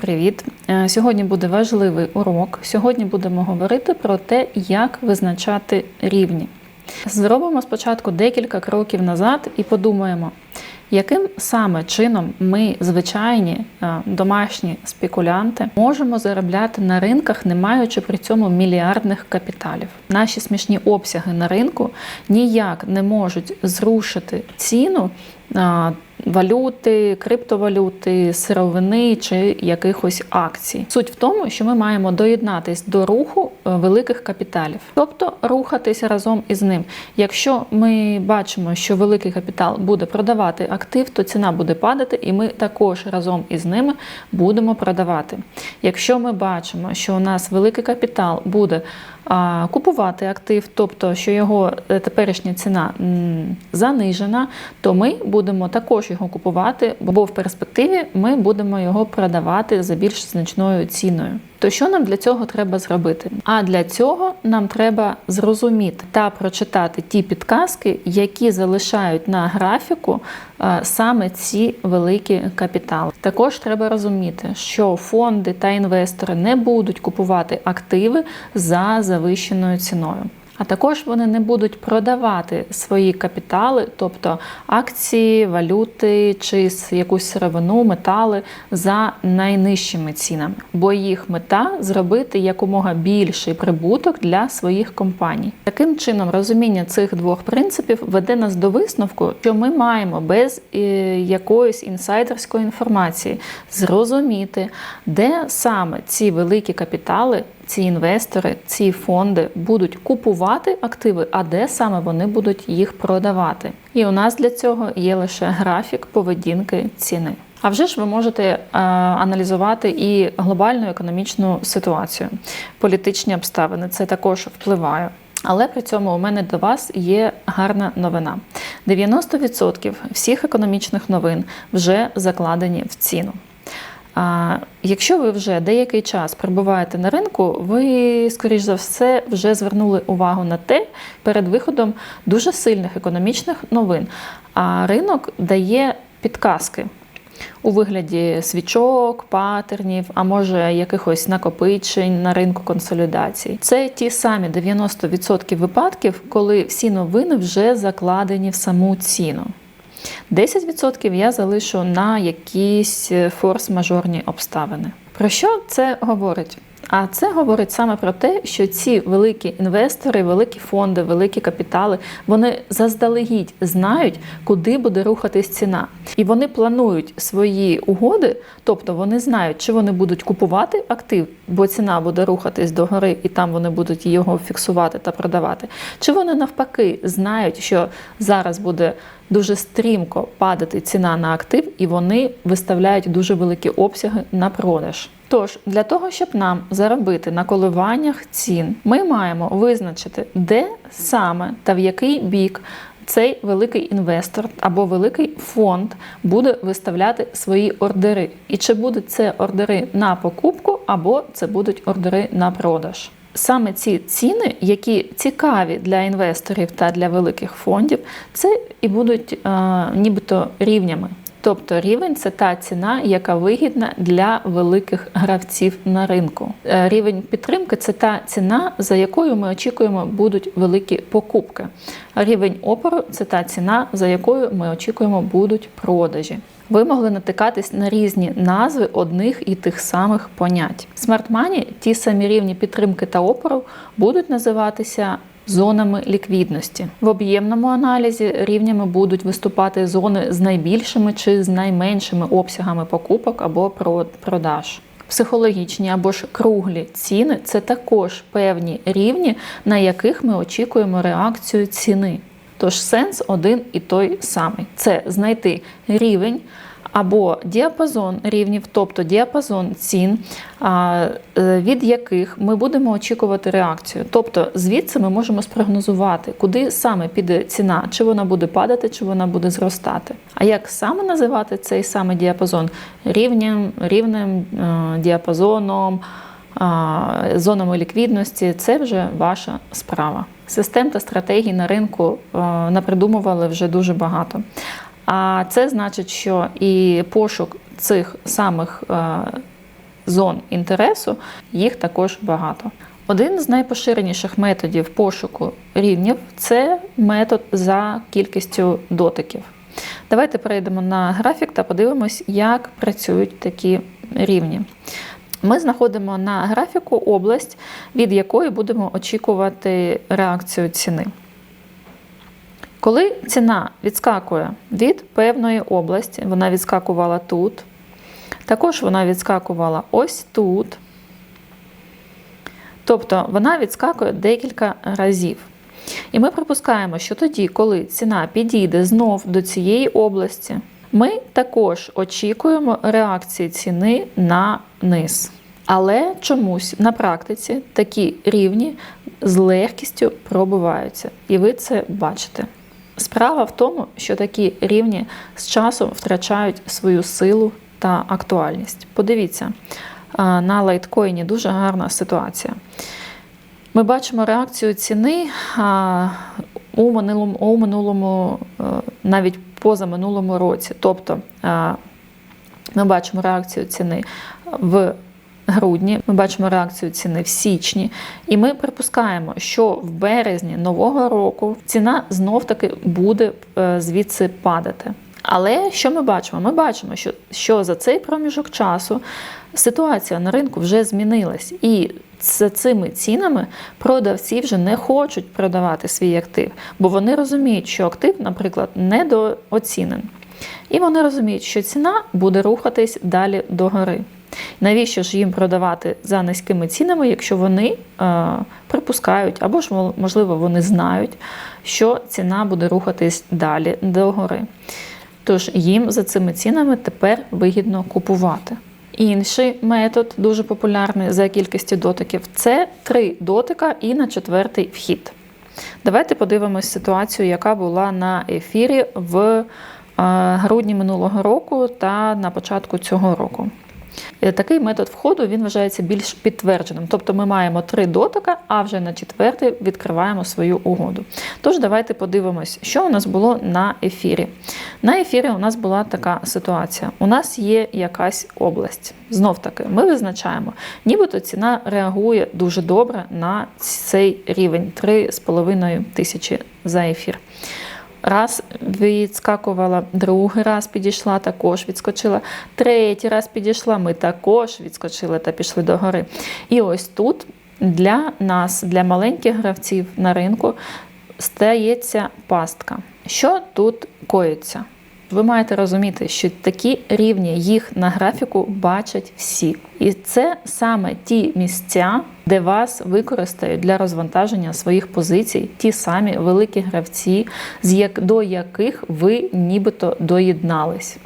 Привіт! Е, Сьогодні буде важливий урок. Сьогодні будемо говорити про те, як визначати рівні. Зробимо спочатку декілька кроків назад і подумаємо, яким саме чином ми, звичайні е, домашні спекулянти, можемо заробляти на ринках, не маючи при цьому мільярдних капіталів. Наші смішні обсяги на ринку ніяк не можуть зрушити ціну а, валюти, криптовалюти, сировини чи якихось акцій. Суть в тому, що ми маємо доєднатись до руху е, великих капіталів, тобто рухатися разом із ним. Якщо ми бачимо, що великий капітал буде продавати актив, то ціна буде падати, і ми також разом із ними будемо продавати. Якщо ми бачимо, що у нас великий капітал буде купувати актив, тобто що його е, теперішня ціна занижена, то ми будемо також його купувати, бо в перспективі ми будемо його продавати за більш значною ціною. То що нам для цього треба зробити? А для цього нам треба зрозуміти та прочитати ті підказки, які залишають на графіку е, саме ці великі капітали. Також треба розуміти, що фонди та інвестори не будуть купувати активи за завищеною ціною. А також вони не будуть продавати свої капітали, тобто акції, валюти чи якусь сировину, метали за найнижчими цінами, бо їх мета зробити якомога більший прибуток для своїх компаній. Таким чином, розуміння цих двох принципів веде нас до висновку, що ми маємо без е, якоїсь інсайдерської інформації зрозуміти, де саме ці великі капітали ці інвестори, ці фонди будуть купувати активи, а де саме вони будуть їх продавати. І у нас для цього є лише графік поведінки ціни. А вже ж ви можете е, аналізувати і глобальну економічну ситуацію, політичні обставини. Це також впливає. Але при цьому у мене до вас є гарна новина: 90% всіх економічних новин вже закладені в ціну. Якщо ви вже деякий час перебуваєте на ринку, ви, скоріш за все, вже звернули увагу на те перед виходом дуже сильних економічних новин. А ринок дає підказки у вигляді свічок, патернів, а може якихось накопичень на ринку консолідації. Це ті самі 90% випадків, коли всі новини вже закладені в саму ціну. 10% я залишу на якісь е, форс-мажорні обставини. Про що це говорить? А це говорить саме про те, що ці великі інвестори, великі фонди, великі капітали, вони заздалегідь знають, куди буде рухатись ціна. І вони планують свої угоди, тобто вони знають, чи вони будуть купувати актив, бо ціна буде рухатись догори, і там вони будуть його фіксувати та продавати. Чи вони навпаки знають, що зараз буде дуже стрімко падати ціна на актив, і вони виставляють дуже великі обсяги на продаж. Тож для того, щоб нам заробити на коливаннях цін, ми маємо визначити, де саме та в який бік цей великий інвестор або великий фонд буде виставляти свої ордери. І чи будуть це ордери на покупку, або це будуть ордери на продаж. Саме ці ціни, які цікаві для інвесторів та для великих фондів, це і будуть е, нібито рівнями. Тобто рівень це та ціна, яка вигідна для великих гравців на ринку. Е, Рівень підтримки це та ціна, за якою ми очікуємо будуть великі покупки. Рівень опору це та ціна, за якою ми очікуємо будуть продажі. Ви могли натикатись на різні назви одних і тих самих понять. Money ті самі рівні підтримки та опору будуть називатися зонами ліквідності. В об'ємному аналізі рівнями будуть виступати зони з найбільшими чи з найменшими обсягами покупок або продаж. Психологічні або ж круглі ціни це також певні рівні, на яких ми очікуємо реакцію ціни. Тож сенс один і той самий: це знайти рівень або діапазон рівнів, тобто діапазон цін, е, від яких ми будемо очікувати реакцію. Тобто звідси ми можемо спрогнозувати, куди саме піде ціна, чи вона буде падати, чи вона буде зростати. А як саме називати цей саме діапазон? Рівнем, рівнем е, діапазоном. Зонами ліквідності це вже ваша справа. Систем та стратегій на ринку е, напридумували вже дуже багато. А це значить, що і пошук цих самих е, зон інтересу, їх також багато. Один з найпоширеніших методів пошуку рівнів це метод за кількістю дотиків. Давайте перейдемо на графік та подивимось, як працюють такі рівні. Ми знаходимо на графіку область, від якої будемо очікувати реакцію ціни. Коли ціна відскакує від певної області, вона відскакувала тут, також вона відскакувала ось тут. Тобто вона відскакує декілька разів. І ми припускаємо, що тоді, коли ціна підійде знов до цієї області, ми також очікуємо реакції ціни на низ. Але чомусь на практиці такі рівні з легкістю пробиваються, і ви це бачите. Справа в тому, що такі рівні з часом втрачають свою силу та актуальність. Подивіться, на лайткоїні дуже гарна ситуація. Ми бачимо реакцію ціни у минулому, у минулому е, навіть позаминулому році. Тобто ми бачимо реакцію ціни в грудні, ми бачимо реакцію ціни в січні, і ми припускаємо, що в березні нового року ціна знов-таки буде е, звідси падати. Але що ми бачимо? Ми бачимо, що що за цей проміжок часу ситуація на ринку вже змінилась, і за цими цінами продавці вже не хочуть продавати свій актив, бо вони розуміють, що актив, наприклад, недооцінен. І вони розуміють, що ціна буде рухатись далі догори. Навіщо ж їм продавати за низькими цінами, якщо вони е, припускають, або ж, можливо, вони знають, що ціна буде рухатись далі догори. Тож їм за цими цінами тепер вигідно купувати. Інший метод, дуже популярний за кількістю дотиків, це три дотика і на четвертий вхід. Давайте подивимось ситуацію, яка була на ефірі в е, грудні минулого року та на початку цього року. Е, такий метод входу він вважається більш підтвердженим. Тобто ми маємо три дотика, а вже на четвертий відкриваємо свою угоду. Тож, давайте подивимось, що у нас було на ефірі. На ефірі у нас була така ситуація: у нас є якась область. Знов таки, ми визначаємо, нібито ціна реагує дуже добре на цей рівень 3,5 тисячі за ефір раз відскакувала, другий раз підійшла, також відскочила, третій раз підійшла, ми також відскочили та пішли до гори. І ось тут для нас, для маленьких гравців на ринку, стається пастка. Що тут коїться? Ви маєте розуміти, що такі рівні їх на графіку бачать всі. І це саме ті місця, де вас використають для розвантаження своїх позицій, ті самі великі гравці, до яких ви нібито доєднались.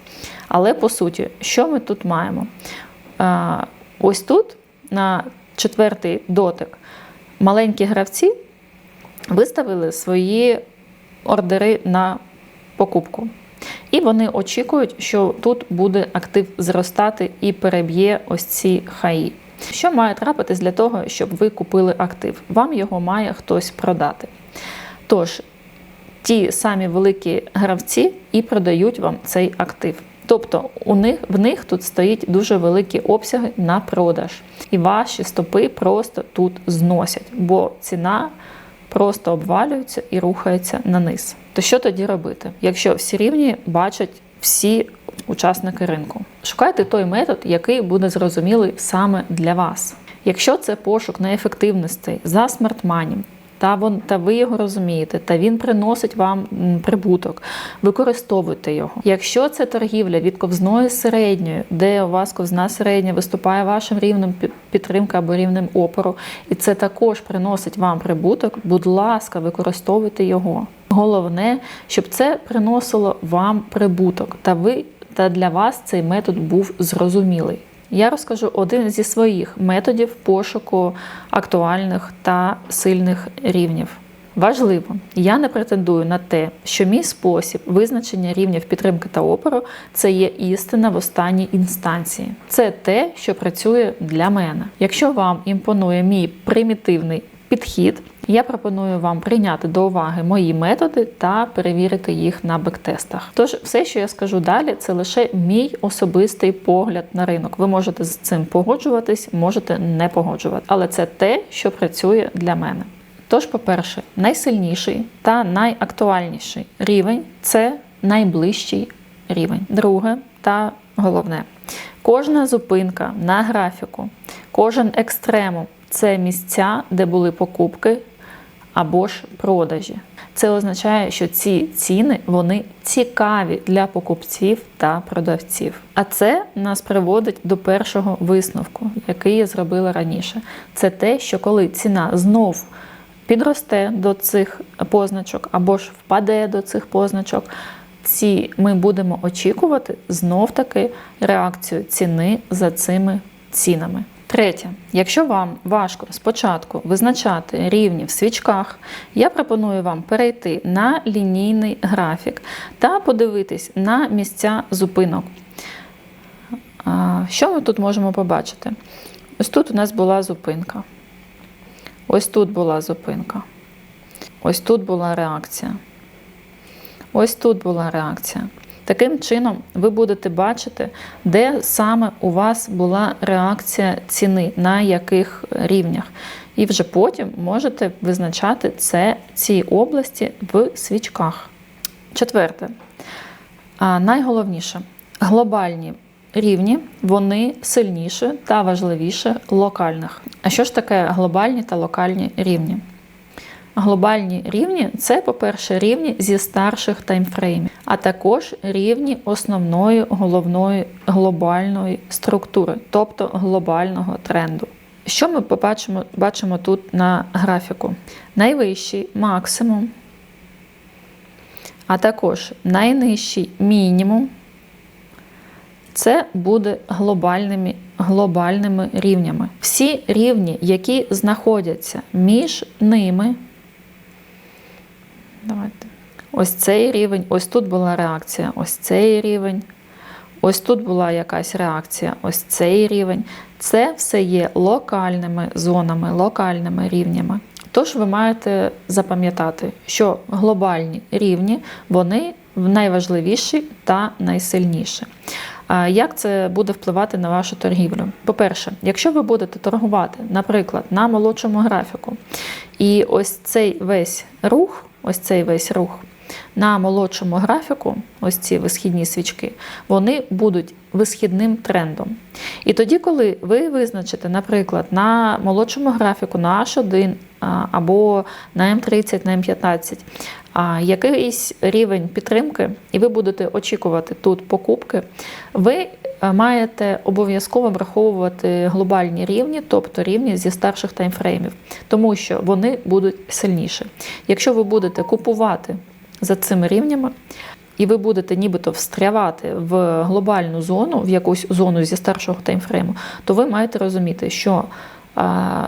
Але по суті, що ми тут маємо? Ось тут, на четвертий дотик, маленькі гравці виставили свої ордери на покупку. І вони очікують, що тут буде актив зростати і переб'є ось ці хаї. Що має трапитись для того, щоб ви купили актив? Вам його має хтось продати. Тож, ті самі великі гравці і продають вам цей актив. Тобто у них в них тут стоїть дуже великі обсяги на продаж, і ваші стопи просто тут зносять, бо ціна просто обвалюється і рухається на низ. То що тоді робити, якщо всі рівні бачать всі учасники ринку? Шукайте той метод, який буде зрозумілий саме для вас. Якщо це пошук неефективностей за смартманім, та вон, та ви його розумієте, та він приносить вам прибуток. Використовуйте його. Якщо це торгівля від ковзної середньої, де у вас ковзна середня виступає вашим рівнем підтримки або рівнем опору, і це також приносить вам прибуток, будь ласка, використовуйте його. Головне, щоб це приносило вам прибуток, та ви та для вас цей метод був зрозумілий я розкажу один зі своїх методів пошуку актуальних та сильних рівнів. Важливо, я не претендую на те, що мій спосіб визначення рівнів підтримки та опору це є істина в останній інстанції. Це те, що працює для мене. Якщо вам імпонує мій примітивний підхід, Я пропоную вам прийняти до уваги мої методи та перевірити їх на бектестах. Тож, все, що я скажу далі, це лише мій особистий погляд на ринок. Ви можете з цим погоджуватись, можете не погоджувати, але це те, що працює для мене. Тож, по-перше, найсильніший та найактуальніший рівень це найближчий рівень. Друге та головне, кожна зупинка на графіку, кожен екстремум це місця, де були покупки або ж продажі. Це означає, що ці ціни вони цікаві для покупців та продавців. А це нас приводить до першого висновку, який я зробила раніше. Це те, що коли ціна знов підросте до цих позначок або ж впаде до цих позначок, ці ми будемо очікувати знов таки реакцію ціни за цими цінами. Третє, якщо вам важко спочатку визначати рівні в свічках, я пропоную вам перейти на лінійний графік та подивитись на місця зупинок. Що ми тут можемо побачити? Ось тут у нас була зупинка. Ось тут була зупинка. Ось тут була реакція. Ось тут була реакція. Таким чином, ви будете бачити, де саме у вас була реакція ціни, на яких рівнях. І вже потім можете визначати це, ці області в свічках. Четверте, а найголовніше глобальні рівні, вони сильніші та важливіше локальних. А що ж таке глобальні та локальні рівні? Глобальні рівні це, по-перше, рівні зі старших таймфреймів, а також рівні основної головної глобальної структури, тобто глобального тренду. Що ми побачимо бачимо тут на графіку? Найвищий максимум, а також найнижчий мінімум. Це буде глобальними глобальними рівнями. Всі рівні, які знаходяться між ними, Давайте. Ось цей рівень, ось тут була реакція, ось цей рівень. Ось тут була якась реакція, ось цей рівень. Це все є локальними зонами, локальними рівнями. Тож ви маєте запам'ятати, що глобальні рівні вони найважливіші та найсильніші. Як це буде впливати на вашу торгівлю? По-перше, якщо ви будете торгувати, наприклад, на молодшому графіку, і ось цей весь рух ось цей весь рух. На молодшому графіку, ось ці висхідні свічки, вони будуть висхідним трендом. І тоді, коли ви визначите, наприклад, на молодшому графіку на H1 або на М30, на М15 якийсь рівень підтримки, і ви будете очікувати тут покупки, ви маєте обов'язково враховувати глобальні рівні, тобто рівні зі старших таймфреймів, тому що вони будуть сильніші. Якщо ви будете купувати за цими рівнями, і ви будете нібито встрявати в глобальну зону, в якусь зону зі старшого таймфрейму, то ви маєте розуміти, що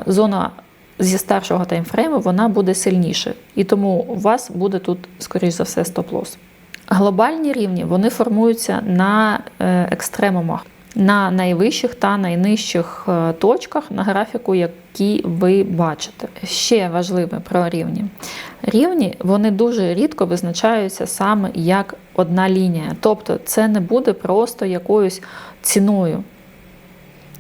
зона зі старшого таймфрейму вона буде сильніше. І тому у вас буде тут, скоріш за все, стоп-лосс. Глобальні рівні вони формуються на е, екстремумах, на найвищих та найнижчих е, точках на графіку, які ви бачите. Ще важливе про рівні. Рівні вони дуже рідко визначаються саме як одна лінія. Тобто це не буде просто якоюсь ціною.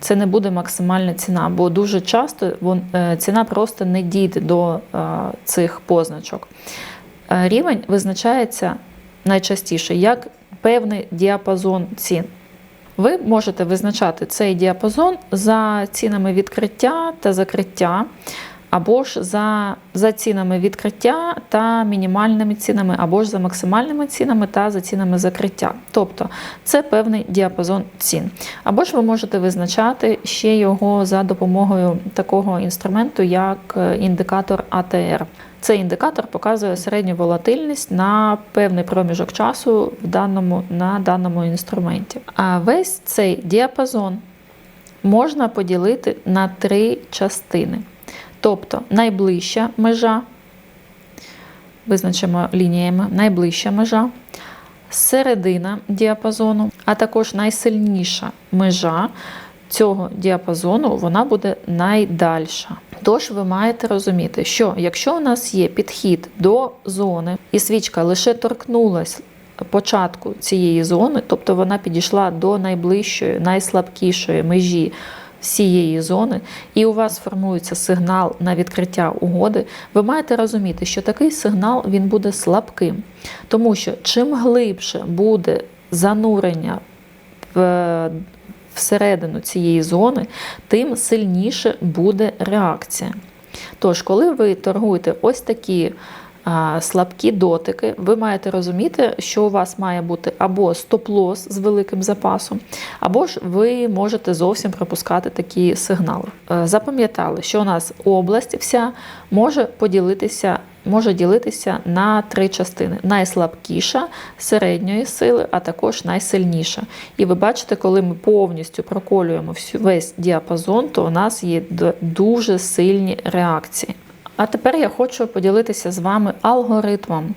Це не буде максимальна ціна, бо дуже часто е, ціна просто не дійде до цих позначок. Рівень визначається найчастіше як певний діапазон цін. Ви можете визначати цей діапазон за цінами відкриття та закриття, або ж за за цінами відкриття та мінімальними цінами, або ж за максимальними цінами та за цінами закриття. Тобто це певний діапазон цін. Або ж ви можете визначати ще його за допомогою такого інструменту, як е, індикатор АТР. Цей індикатор показує середню волатильність на певний проміжок часу в даному, на даному інструменті. А весь цей діапазон можна поділити на три частини. Тобто найближча межа, визначимо лініями, найближча межа, середина діапазону, а також найсильніша межа цього діапазону вона буде найдальша. Тож ви маєте розуміти, що якщо у нас є підхід до зони, і свічка лише торкнулась початку цієї зони, тобто вона підійшла до найближчої, найслабкішої межі всієї зони, і у вас формується сигнал на відкриття угоди, ви маєте розуміти, що такий сигнал він буде слабким, тому що чим глибше буде занурення в всередину цієї зони, тим сильніше буде реакція. Тож, коли ви торгуєте ось такі слабкі дотики, ви маєте розуміти, що у вас має бути або стоп-лос з великим запасом, або ж ви можете зовсім пропускати такі сигнали. Е, Запам'ятали, що у нас область вся може поділитися. Може ділитися на три частини: найслабкіша середньої сили, а також найсильніша. І ви бачите, коли ми повністю проколюємо весь діапазон, то у нас є дуже сильні реакції. А тепер я хочу поділитися з вами алгоритмом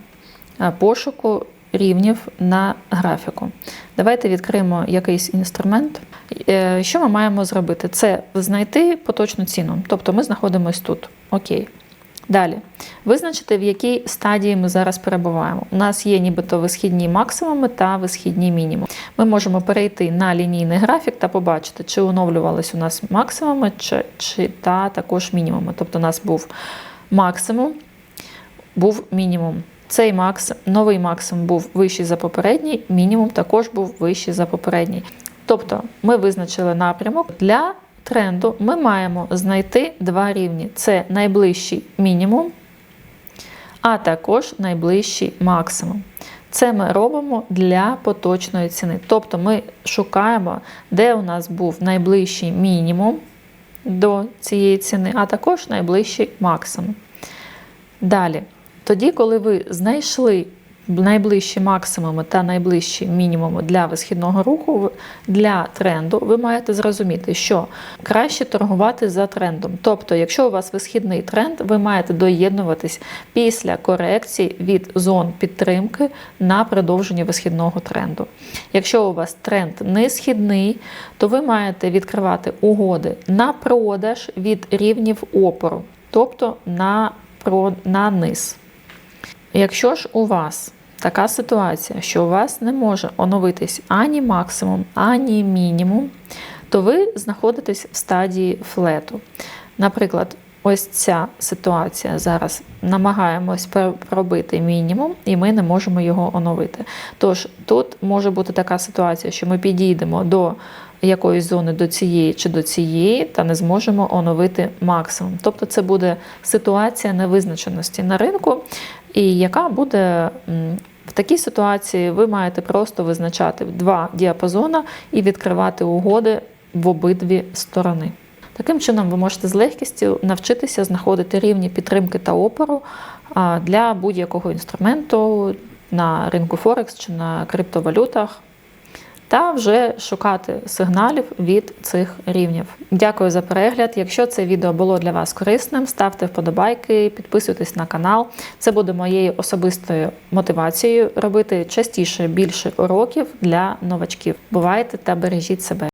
е, пошуку рівнів на графіку. Давайте відкриємо якийсь інструмент. Е, Що ми маємо зробити? Це знайти поточну ціну. Тобто ми знаходимося тут. Окей. Далі, визначити, в якій стадії ми зараз перебуваємо. У нас є нібито висхідні максимуми та висхідні мінімуми. Ми можемо перейти на лінійний графік та побачити, чи оновлювались у нас максимуми, чи, чи та також мінімуми. Тобто у нас був максимум, був мінімум. Цей макс, новий максимум був вищий за попередній, мінімум також був вищий за попередній. Тобто ми визначили напрямок для тренду. Ми маємо знайти два рівні: це найближчий мінімум, а також найближчий максимум. Це ми робимо для поточної ціни. Тобто ми шукаємо, де у нас був найближчий мінімум до цієї ціни, а також найближчий максимум. Далі, тоді, коли ви знайшли найближчі максимуми та найближчі мінімуми для висхідного руху для тренду, ви маєте зрозуміти, що краще торгувати за трендом. Тобто, якщо у вас висхідний тренд, ви маєте доєднуватись після корекції від зон підтримки на продовження висхідного тренду. Якщо у вас тренд не східний, то ви маєте відкривати угоди на продаж від рівнів опору, тобто на, на низ. Якщо ж у вас така ситуація, що у вас не може оновитись ані максимум, ані мінімум, то ви знаходитесь в стадії флету. Наприклад, ось ця ситуація зараз намагаємось пробити мінімум, і ми не можемо його оновити. Тож тут може бути така ситуація, що ми підійдемо до якоїсь зони до цієї чи до цієї, та не зможемо оновити максимум. Тобто це буде ситуація невизначеності на ринку, і яка буде в такій ситуації, ви маєте просто визначати два діапазони і відкривати угоди в обидві сторони. Таким чином, ви можете з легкістю навчитися знаходити рівні підтримки та опору для будь-якого інструменту на ринку Форекс чи на криптовалютах та вже шукати сигналів від цих рівнів. Дякую за перегляд. Якщо це відео було для вас корисним, ставте вподобайки, підписуйтесь на канал. Це буде моєю особистою мотивацією робити частіше більше уроків для новачків. Бувайте та бережіть себе.